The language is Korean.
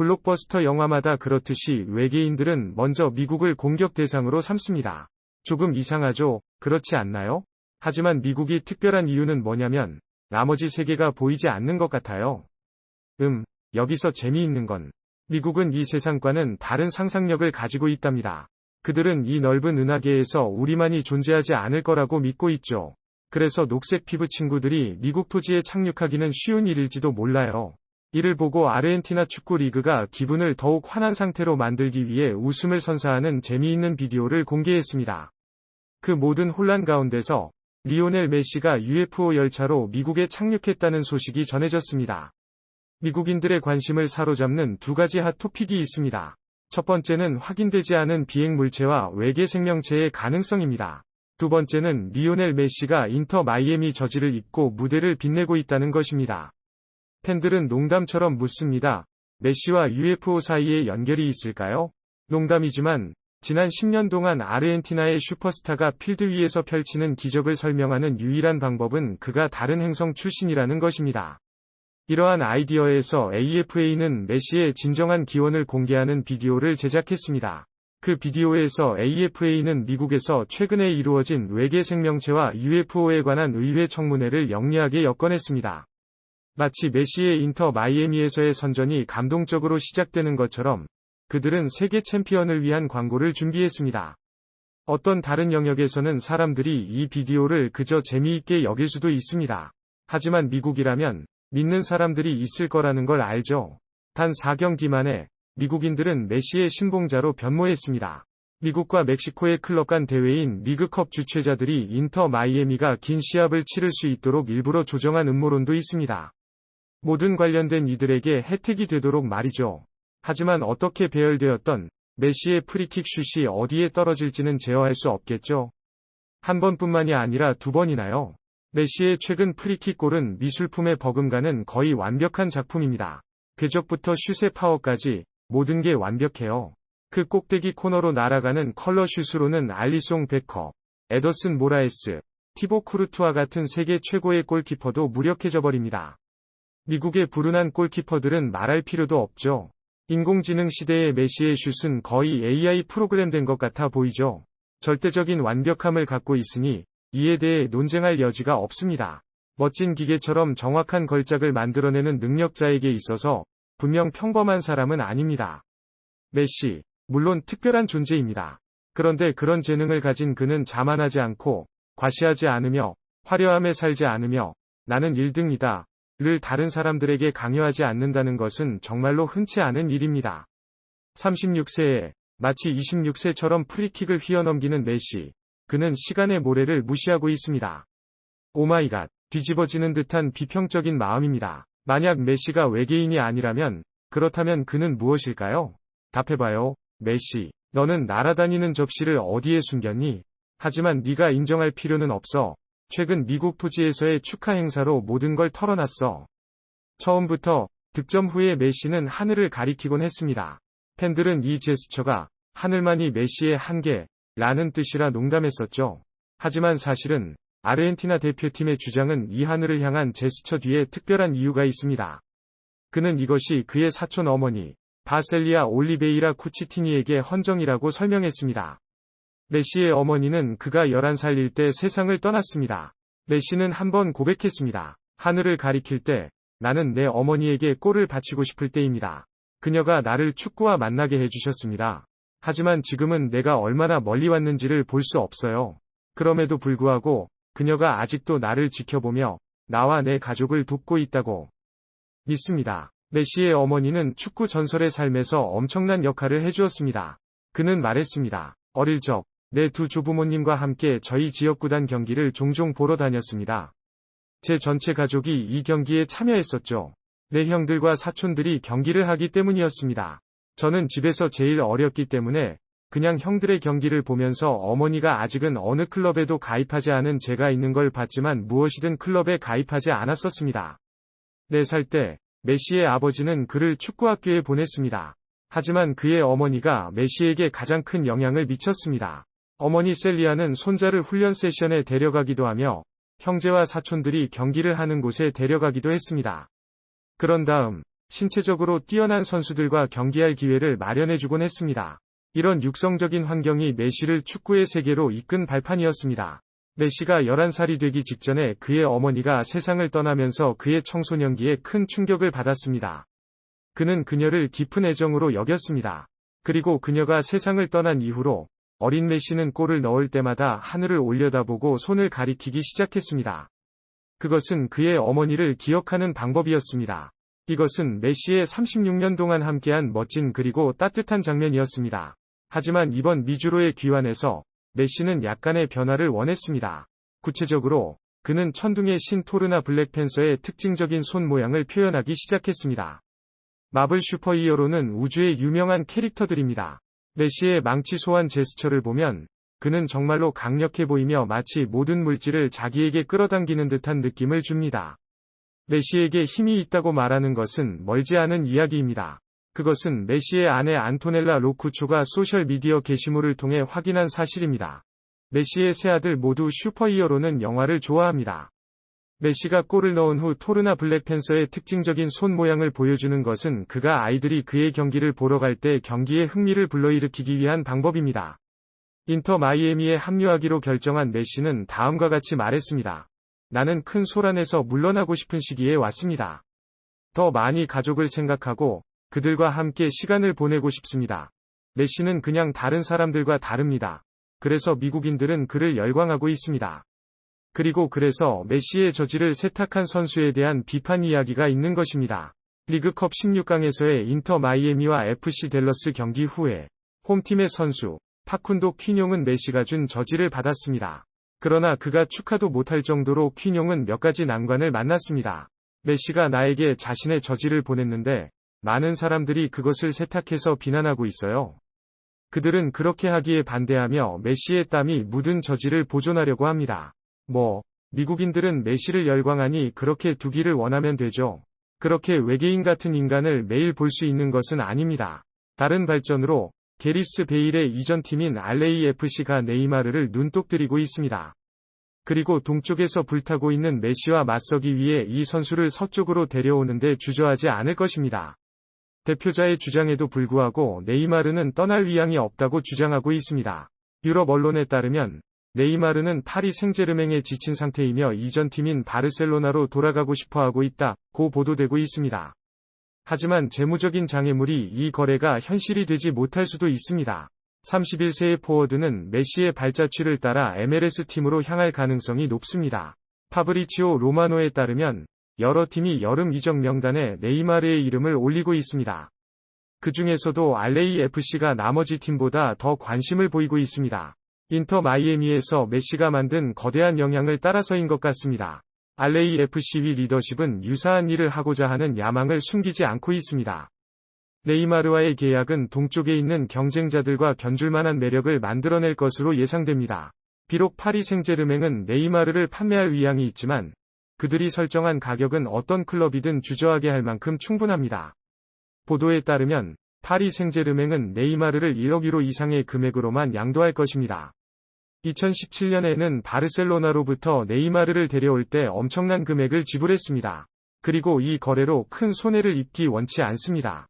블록버스터 영화마다 그렇듯이 외계인들은 먼저 미국을 공격 대상으로 삼습니다. 조금 이상하죠? 그렇지 않나요? 하지만 미국이 특별한 이유는 뭐냐면 나머지 세계가 보이지 않는 것 같아요. 음, 여기서 재미있는 건 미국은 이 세상과는 다른 상상력을 가지고 있답니다. 그들은 이 넓은 은하계에서 우리만이 존재하지 않을 거라고 믿고 있죠. 그래서 녹색 피부 친구들이 미국 토지에 착륙하기는 쉬운 일일지도 몰라요. 이를 보고 아르헨티나 축구 리그가 기분을 더욱 환한 상태로 만들기 위해 웃음을 선사하는 재미있는 비디오를 공개했습니다. 그 모든 혼란 가운데서 리오넬 메시가 UFO 열차로 미국에 착륙했다는 소식이 전해졌습니다. 미국인들의 관심을 사로잡는 두 가지 핫 토픽이 있습니다. 첫 번째는 확인되지 않은 비행 물체와 외계 생명체의 가능성입니다. 두 번째는 리오넬 메시가 인터 마이애미 저지를 입고 무대를 빛내고 있다는 것입니다. 팬들은 농담처럼 묻습니다. 메시와 UFO 사이에 연결이 있을까요? 농담이지만 지난 10년 동안 아르헨티나의 슈퍼스타가 필드 위에서 펼치는 기적을 설명하는 유일한 방법은 그가 다른 행성 출신이라는 것입니다. 이러한 아이디어에서 AFA는 메시의 진정한 기원을 공개하는 비디오를 제작했습니다. 그 비디오에서 AFA는 미국에서 최근에 이루어진 외계 생명체와 UFO에 관한 의회 청문회를 영리하게 엮어냈습니다. 마치 메시의 인터 마이애미에서의 선전이 감동적으로 시작되는 것처럼 그들은 세계 챔피언을 위한 광고를 준비했습니다. 어떤 다른 영역에서는 사람들이 이 비디오를 그저 재미있게 여길 수도 있습니다. 하지만 미국이라면 믿는 사람들이 있을 거라는 걸 알죠. 단 4경기 만에 미국인들은 메시의 신봉자로 변모했습니다. 미국과 멕시코의 클럽 간 대회인 리그컵 주최자들이 인터 마이애미가 긴 시합을 치를 수 있도록 일부러 조정한 음모론도 있습니다. 모든 관련된 이들에게 혜택이 되도록 말이죠. 하지만 어떻게 배열되었던 메시의 프리킥 슛이 어디에 떨어질지는 제어할 수 없겠죠. 한 번뿐만이 아니라 두 번이나요. 메시의 최근 프리킥 골은 미술품에 버금가는 거의 완벽한 작품입니다. 궤적부터 슛의 파워까지 모든 게 완벽해요. 그 꼭대기 코너로 날아가는 컬러 슛으로는 알리송 베커, 에더슨 모라에스, 티보 쿠르투와 같은 세계 최고의 골키퍼도 무력해져 버립니다. 미국의 불운한 골키퍼들은 말할 필요도 없죠. 인공지능 시대의 메시의 슛은 거의 AI 프로그램된 것 같아 보이죠. 절대적인 완벽함을 갖고 있으니 이에 대해 논쟁할 여지가 없습니다. 멋진 기계처럼 정확한 걸작을 만들어내는 능력자에게 있어서 분명 평범한 사람은 아닙니다. 메시, 물론 특별한 존재입니다. 그런데 그런 재능을 가진 그는 자만하지 않고 과시하지 않으며 화려함에 살지 않으며 나는 1등이다. 를 다른 사람들에게 강요하지 않는다는 것은 정말로 흔치 않은 일입니다. 36세에 마치 26세처럼 프리킥을 휘어넘기는 메시. 그는 시간의 모래를 무시하고 있습니다. 오마이갓, 뒤집어지는 듯한 비평적인 마음입니다. 만약 메시가 외계인이 아니라면, 그렇다면 그는 무엇일까요? 답해봐요, 메시. 너는 날아다니는 접시를 어디에 숨겼니? 하지만 네가 인정할 필요는 없어. 최근 미국 토지에서의 축하 행사로 모든 걸 털어놨어. 처음부터 득점 후에 메시는 하늘을 가리키곤 했습니다. 팬들은 이 제스처가 하늘만이 메시의 한계 라는 뜻이라 농담했었죠. 하지만 사실은 아르헨티나 대표팀의 주장은 이 하늘을 향한 제스처 뒤에 특별한 이유가 있습니다. 그는 이것이 그의 사촌 어머니 바셀리아 올리베이라 쿠치티니에게 헌정이라고 설명했습니다. 메시의 어머니는 그가 11살일 때 세상을 떠났습니다. 메시는 한 번 고백했습니다. 하늘을 가리킬 때 나는 내 어머니에게 골을 바치고 싶을 때입니다. 그녀가 나를 축구와 만나게 해주셨습니다. 하지만 지금은 내가 얼마나 멀리 왔는지를 볼 수 없어요. 그럼에도 불구하고 그녀가 아직도 나를 지켜보며 나와 내 가족을 돕고 있다고 믿습니다. 메시의 어머니는 축구 전설의 삶에서 엄청난 역할을 해주었습니다. 그는 말했습니다. 어릴 적 내 두 조부모님과 함께 저희 지역구단 경기를 종종 보러 다녔습니다. 제 전체 가족이 이 경기에 참여했었죠. 내 형들과 사촌들이 경기를 하기 때문이었습니다. 저는 집에서 제일 어렸기 때문에 그냥 형들의 경기를 보면서 어머니가 아직은 어느 클럽에도 가입하지 않은 제가 있는 걸 봤지만 무엇이든 클럽에 가입하지 않았었습니다. 4살 때 메시의 아버지는 그를 축구학교에 보냈습니다. 하지만 그의 어머니가 메시에게 가장 큰 영향을 미쳤습니다. 어머니 셀리아는 손자를 훈련 세션에 데려가기도 하며 형제와 사촌들이 경기를 하는 곳에 데려가기도 했습니다. 그런 다음 신체적으로 뛰어난 선수들과 경기할 기회를 마련해주곤 했습니다. 이런 육성적인 환경이 메시를 축구의 세계로 이끈 발판이었습니다. 메시가 11살이 되기 직전에 그의 어머니가 세상을 떠나면서 그의 청소년기에 큰 충격을 받았습니다. 그는 그녀를 깊은 애정으로 여겼습니다. 그리고 그녀가 세상을 떠난 이후로 어린 메시는 골을 넣을 때마다 하늘을 올려다보고 손을 가리키기 시작했습니다. 그것은 그의 어머니를 기억하는 방법이었습니다. 이것은 메시의 36년 동안 함께한 멋진 그리고 따뜻한 장면이었습니다. 하지만 이번 미주로의 귀환에서 메시는 약간의 변화를 원했습니다. 구체적으로 그는 천둥의 신 토르나 블랙팬서의 특징적인 손 모양을 표현하기 시작했습니다. 마블 슈퍼히어로는 우주의 유명한 캐릭터들입니다. 메시의 망치 소환 제스처를 보면 그는 정말로 강력해 보이며 마치 모든 물질을 자기에게 끌어당기는 듯한 느낌을 줍니다. 메시에게 힘이 있다고 말하는 것은 멀지 않은 이야기입니다. 그것은 메시의 아내 안토넬라 로쿠초가 소셜미디어 게시물을 통해 확인한 사실입니다. 메시의 세 아들 모두 슈퍼히어로는 영화를 좋아합니다. 메시가 골을 넣은 후 토르나 블랙팬서의 특징적인 손 모양을 보여주는 것은 그가 아이들이 그의 경기를 보러 갈 때 경기에 흥미를 불러일으키기 위한 방법입니다. 인터 마이애미에 합류하기로 결정한 메시는 다음과 같이 말했습니다. 나는 큰 소란에서 물러나고 싶은 시기에 왔습니다. 더 많이 가족을 생각하고 그들과 함께 시간을 보내고 싶습니다. 메시는 그냥 다른 사람들과 다릅니다. 그래서 미국인들은 그를 열광하고 있습니다. 그리고 그래서 메시의 저지를 세탁한 선수에 대한 비판 이야기가 있는 것입니다. 리그컵 16강에서의 인터 마이애미와 FC 델러스 경기 후에 홈팀의 선수 파쿤도 퀴뇽은 메시가 준 저지를 받았습니다. 그러나 그가 축하도 못할 정도로 퀴뇽은 몇 가지 난관을 만났습니다. 메시가 나에게 자신의 저지를 보냈는데 많은 사람들이 그것을 세탁해서 비난하고 있어요. 그들은 그렇게 하기에 반대하며 메시의 땀이 묻은 저지를 보존하려고 합니다. 뭐, 미국인들은 메시를 열광하니 그렇게 두기를 원하면 되죠. 그렇게 외계인 같은 인간을 매일 볼 수 있는 것은 아닙니다. 다른 발전으로 게리스 베일의 이전 팀인 RAFC가 네이마르를 눈독 들이고 있습니다. 그리고 동쪽에서 불타고 있는 메시와 맞서기 위해 이 선수를 서쪽으로 데려오는데 주저하지 않을 것입니다. 대표자의 주장에도 불구하고 네이마르는 떠날 위향이 없다고 주장하고 있습니다. 유럽 언론에 따르면 네이마르는 파리 생제르맹에 지친 상태이며 이전 팀인 바르셀로나로 돌아가고 싶어 하고 있다 고 보도되고 있습니다. 하지만 재무적인 장애물이 이 거래가 현실이 되지 못할 수도 있습니다. 31세의 포워드는 메시의 발자취를 따라 MLS 팀으로 향할 가능성이 높습니다. 파브리치오 로마노에 따르면 여러 팀이 여름 이적 명단에 네이마르의 이름을 올리고 있습니다. 그 중에서도 RAFC가 나머지 팀보다 더 관심을 보이고 있습니다. 인터 마이애미에서 메시가 만든 거대한 영향을 따라서인 것 같습니다. RAFC위 리더십은 유사한 일을 하고자 하는 야망을 숨기지 않고 있습니다. 네이마르와의 계약은 동쪽에 있는 경쟁자들과 견줄만한 매력을 만들어낼 것으로 예상됩니다. 비록 파리 생제르맹은 네이마르를 판매할 위향이 있지만 그들이 설정한 가격은 어떤 클럽이든 주저하게 할 만큼 충분합니다. 보도에 따르면 파리 생제르맹은 네이마르를 1억 유로 이상의 금액으로만 양도할 것입니다. 2017년에는 바르셀로나로부터 네이마르를 데려올 때 엄청난 금액을 지불했습니다. 그리고 이 거래로 큰 손해를 입기 원치 않습니다.